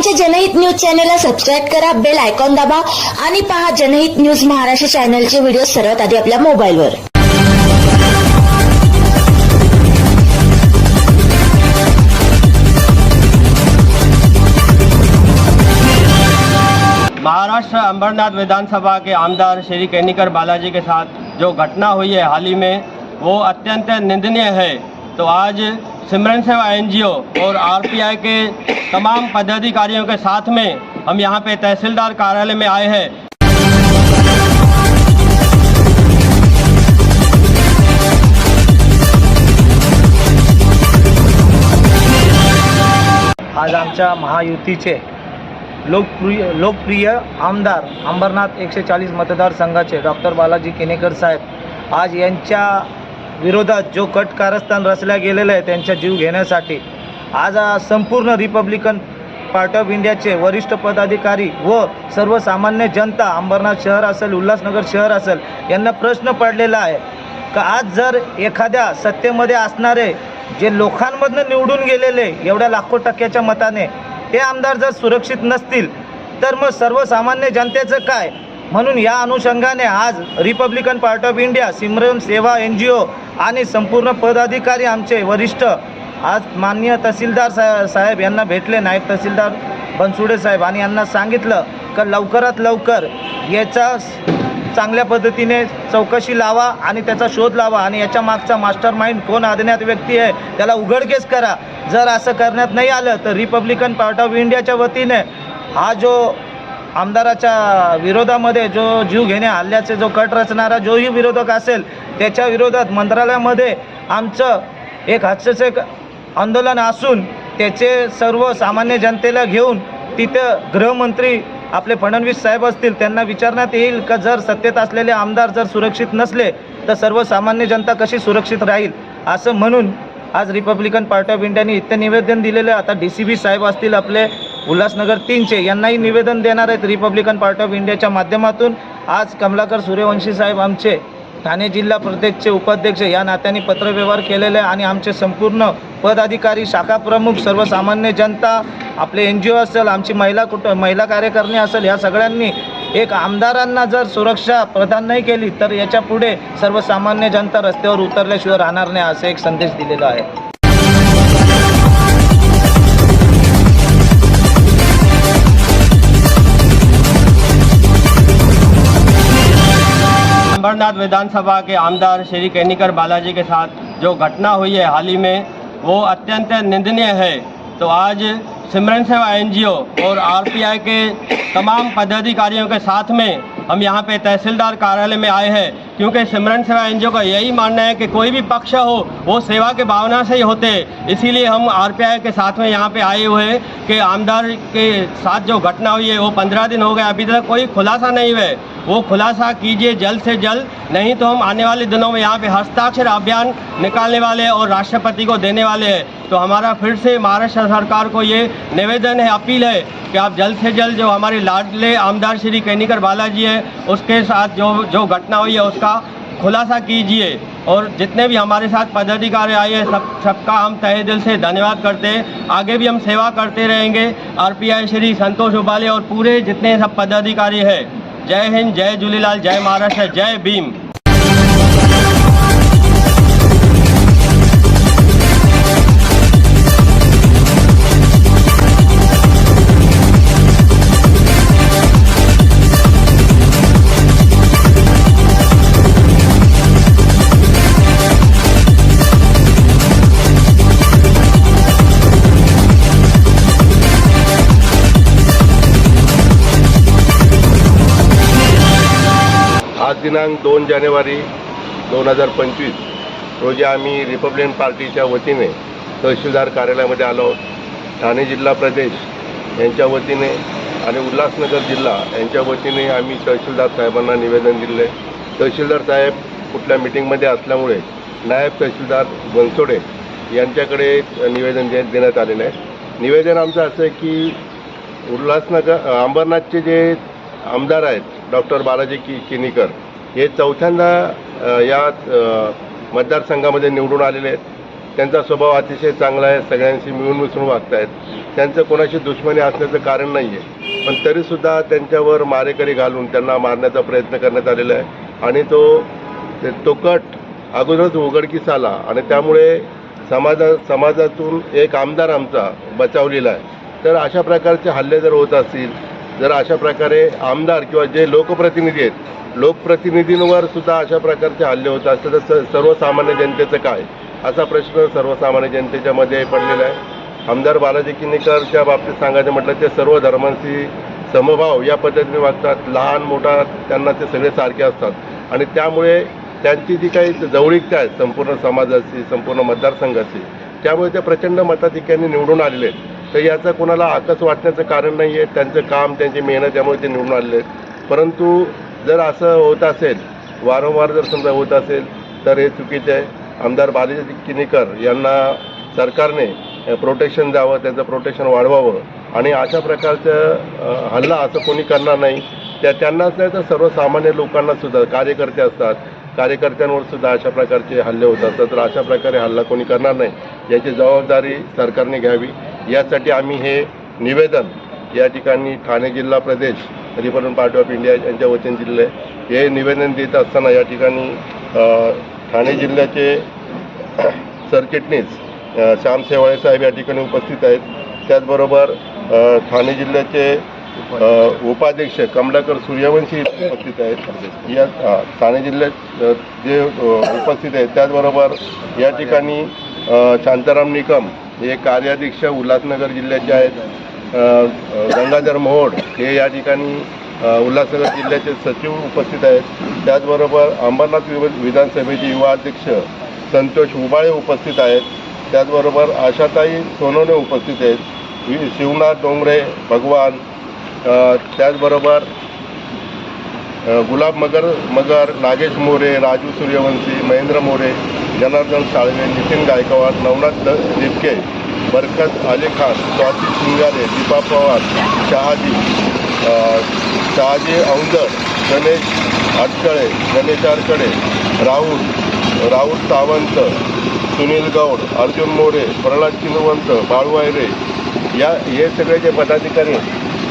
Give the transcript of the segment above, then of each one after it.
आमच्या जनहित न्यूज़ चॅनलला सबस्क्राईब करा बेल आयकॉन दाबा आणि पहा जनहित न्यूज़ महाराष्ट्र चॅनलचे व्हिडिओ सर्वात आधी आपल्या मोबाईलवर. महाराष्ट्र अंबरनाथ विधानसभा के आमदार श्री केनिकर बालाजी के साथ जो घटना हुई है हाल ही में, वो अत्यंत निंदनीय है। तो आज सिमरन सेवा एनजीओ और आरपीआई के तमाम पदाधिकारियों के साथ में हम यहाँ पे तहसीलदार कार्यालय में आए हैं। आज आमच्या महायुतीचे लोकप्रिय लोकप्रिय आमदार अंबरनाथ एकशे चाळीस मतदारसंघाचे डॉक्टर बालाजी किनेकर साहेब आज यांच्या विरोधात जो कट कारस्थान रचल्या गेलेलं आहे त्यांच्या जीव घेण्यासाठी. आज संपूर्ण रिपब्लिकन पार्ट ऑफ इंडियाचे वरिष्ठ पदाधिकारी व सर्वसामान्य जनता अंबरनाथ शहर असेल उल्हासनगर शहर असेल यांना प्रश्न पडलेला आहे. का आज जर एखाद्या सत्तेमध्ये असणारे जे लोकांमधनं निवडून गेलेले एवढ्या लाखो टक्क्याच्या मताने ते आमदार जर सुरक्षित नसतील तर मग सर्वसामान्य जनतेचं काय? म्हणून या अनुषंगाने आज Republican part of India Simran Seva N G ओ आणि संपूर्ण पदाधिकारी आमचे वरिष्ठ आज माननीय तहसीलदार सा साहेब यांना भेटले नायब तहसीलदार बनसुडे साहेब. आणि यांना सांगितलं का लवकरात लवकर याचा चांगल्या पद्धतीने चौकशी लावा आणि त्याचा शोध लावा आणि याच्या मागचा मास्टर माइंड कोण अज्ञात व्यक्ती आहे त्याला उघडकेस करा. जर असं करण्यात नाही आलं तर रिपब्लिकन पार्ट ऑफ इंडियाच्या वतीने हा जो आमदाराच्या विरोधामध्ये जो जीव घेणे हल्ल्याचे जो कट रचणारा जोही विरोधक असेल त्याच्या विरोधात मंत्रालयामध्ये आमचं एक हास्यचे आंदोलन असून त्याचे सर्व सामान्य जनतेला घेऊन तिथं गृहमंत्री आपले फडणवीस साहेब असतील त्यांना विचारण्यात येईल का जर सत्तेत असलेले आमदार जर सुरक्षित नसले तर सर्वसामान्य जनता कशी सुरक्षित राहील? असं म्हणून आज रिपब्लिकन पार्टी ऑफ इंडियाने इथं निवेदन दिलेलं आता डी सी बी साहेब असतील आपले उल्हासनगर तीनचे यांनाही निवेदन देणार आहेत रिपब्लिकन पार्टी ऑफ इंडियाच्या माध्यमातून. आज कमलाकर सूर्यवंशी साहेब आमचे ठाणे जिल्हा प्रदेशचे उपाध्यक्ष या नात्याने पत्रव्यवहार केलेले आहे आणि आमचे संपूर्ण पदाधिकारी शाखा प्रमुख सर्वसामान्य जनता आपले एन जी ओ असेल आमची महिला कुट महिला कार्यकारिणी असेल या सगळ्यांनी एक आमदारांना जर सुरक्षा प्रदान नाही केली तर याच्यापुढे सर्वसामान्य जनता रस्त्यावर उतरल्याशिवाय राहणार नाही असा एक संदेश दिलेला आहे. अंबरनाथ विधानसभा के आमदार श्री केनिकर बालाजी के साथ जो घटना हुई है हाल ही में, वो अत्यंत निंदनीय है। तो आज सिमरन सेवा एनजीओ और आरपीआई के तमाम पदाधिकारियों के साथ में हम यहाँ पे तहसीलदार कार्यालय में आए हैं, क्योंकि सिमरन सेवा एनजीओ का यही मानना है कि कोई भी पक्ष हो, वो सेवा के भावना से ही होते। इसीलिए हम आरपीआई के साथ में यहाँ पे आए हुए हैं कि आमदार के साथ जो घटना हुई है, वो पंद्रह दिन हो गए, अभी तक कोई खुलासा नहीं हुआ वो खुलासा कीजिए जल्द से जल्द। नहीं तो हम आने वाले दिनों में यहाँ पे हस्ताक्षर अभियान निकालने वाले हैं और राष्ट्रपति को देने वाले हैं। तो हमारा फिर से महाराष्ट्र सरकार को ये निवेदन है, अपील है कि आप जल्द से जल्द जो हमारे लाडले आमदार श्री केनिकर बालाजी है, उसके साथ जो जो घटना हुई है, उसका खुलासा कीजिए। और जितने भी हमारे साथ पदाधिकारी आए हैं, सब, सबका हम तहे दिल से धन्यवाद करते हैं। आगे भी हम सेवा करते रहेंगे। आरपीआई श्री संतोष उबाले और पूरे जितने सब पदाधिकारी हैं जय हिंद जय झूलेलाल जय महाराष्ट्र जय भीम। आज दिनांक दोन जानेवारी दोन हजार पंचवीस रोजी आम्ही रिपब्लिकन पार्टीच्या वतीने तहसीलदार कार्यालयामध्ये आलो आहोत. ठाणे जिल्हा प्रदेश यांच्या वतीने आणि उल्हासनगर जिल्हा यांच्या वतीने आम्ही तहसीलदार साहेबांना निवेदन दिले तहसीलदार साहेब कुठल्या मिटिंगमध्ये असल्यामुळे नायब तहसीलदार बनसोडे यांच्याकडे निवेदन दे देण्यात आलेलं आहे. निवेदन आमचं असं आहे की उल्हासनगर अंबरनाथचे जे आमदार आहेत डॉक्टर बालाजी कि किनीकर हे चौथ्यांदा या मतदारसंघामध्ये निवडून आलेले आहेत. त्यांचा स्वभाव अतिशय चांगला आहे सगळ्यांशी मिळून मिसळून वागत आहेत त्यांचं कोणाशी दुश्मनी असण्याचं कारण नाही आहे पण तरीसुद्धा त्यांच्यावर मारेकरी घालून त्यांना मारण्याचा प्रयत्न करण्यात आलेला आहे. आणि तो तो कट अगोदरच उघडकीस आला आणि त्यामुळे समाजा समाजातून एक आमदार आमचा बचावलेला आहे. तर अशा प्रकारचे हल्ले जर होत असतील जर अशा प्रकारे आमदार किंवा जे लोकप्रतिनिधी आहेत लोकप्रतिनिधींवर सुद्धा अशा प्रकारचे हल्ले होत असतात तर सर्वसामान्य जनतेचं काय? असा प्रश्न सर्वसामान्य जनतेच्या मध्ये पडलेला आहे. आमदार बालाजी किनीकरच्या बाबतीत सांगायचं म्हटलं ते सर्व धर्मांशी समभाव या पद्धतीने वागतात. लहान मोठा त्यांना ते सगळे सारखे असतात. आणि त्यामुळे त्यांची जी काही जवळीकता आहे संपूर्ण समाजाची संपूर्ण मतदारसंघाची त्यामुळे ते प्रचंड मताधिक्यांनी निवडून आलेले आहेत. तर याचं कोणाला आकस वाटण्याचं कारण नाही आहे त्यांचं काम त्यांची मेहनत त्यामुळे ते निवडून आलेले आहेत. परंतु जर असं होत असेल वारंवार जर समजा होत असेल तर हे चुकीचं आहे. आमदार बालाजी किनीकर यांना सरकारने प्रोटेक्शन द्यावं त्यांचं प्रोटेक्शन वाढवावं आणि अशा प्रकारचं हल्ला असं कोणी करणार नाही. त्या त्यांनाच नाही तर सर्वसामान्य लोकांनासुद्धा कार्यकर्ते असतात. कार्यकर्त्यांवर सुद्धा अशा प्रकारचे हल्ले होत असतात. तर अशा प्रकारे हल्ला कोणी करणार नाही. याची जबाबदारी सरकारने घ्यावी. यासाठी आम्ही हे निवेदन या ठिकाणी ठाणे जिल्हा प्रदेश रिपब्लिकन पार्टी ऑफ इंडिया यांच्या वतीने दिलेलं आहे. हे निवेदन देत असताना या ठिकाणी ठाणे जिल्ह्याचे सरचिटणीस श्याम सेवाळे साहेब या ठिकाणी उपस्थित आहेत. त्याचबरोबर ठाणे जिल्ह्याचे उपाध्यक्ष कमलाकर सूर्यवंशी उपस्थित आहेत. या ठाणे जिल्ह्यात जे उपस्थित आहेत. त्याचबरोबर या ठिकाणी शांताराम निकम हे कार्याध्यक्ष उल्हासनगर जिल्ह्याचे आहेत गंगाधर मोहोड हे या ठिकाणी उल्हासनगर जिल्ह्याचे सचिव उपस्थित आहेत. त्याचबरोबर अंबरनाथ विव- विधानसभेचे युवा अध्यक्ष संतोष उबाळे उपस्थित आहेत. त्याचबरोबर आशाताई सोनवणे उपस्थित आहेत. वि- शिवनाथ डोंगरे भगवान त्याचबरोबर गुलाब मगर मगर नागेश मोरे राजू सूर्यवंशी महेंद्र मोरे जनार्दन साळवे नितीन गायकवाड नवनाथ द- दिपके बरकत अली खान स्वाती शिंगारे दीपा पवार शहाजी शहाजी औंदर गणेश अटकळे गणेश अडकळे राहुल राहुल सावंत सुनील गौड अर्जुन मोरे प्रल्हाद चिनवंत बाळवायरे या हे सगळे जे पदाधिकारी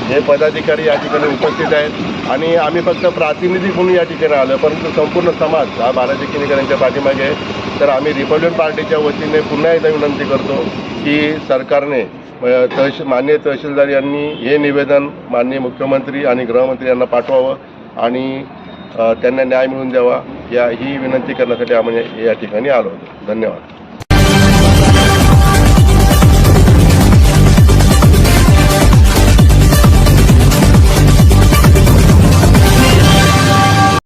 हे पदाधिकारी या ठिकाणी उपस्थित आहेत. आणि आम्ही फक्त प्रातिनिधी म्हणून या ठिकाणी आलो परंतु संपूर्ण समाज हा बालाजी किनीकरांच्या पाठीमागे आहे. तर आम्ही रिपब्लिकन पार्टीच्या वतीने पुन्हा एकदा विनंती करतो की सरकारने तहसील माननीय तहसीलदार यांनी हे निवेदन माननीय मुख्यमंत्री आणि गृहमंत्री यांना पाठवावं आणि त्यांना न्याय मिळवून द्यावा. या ही विनंती करण्यासाठी आम्ही या ठिकाणी आलो. होतो धन्यवाद.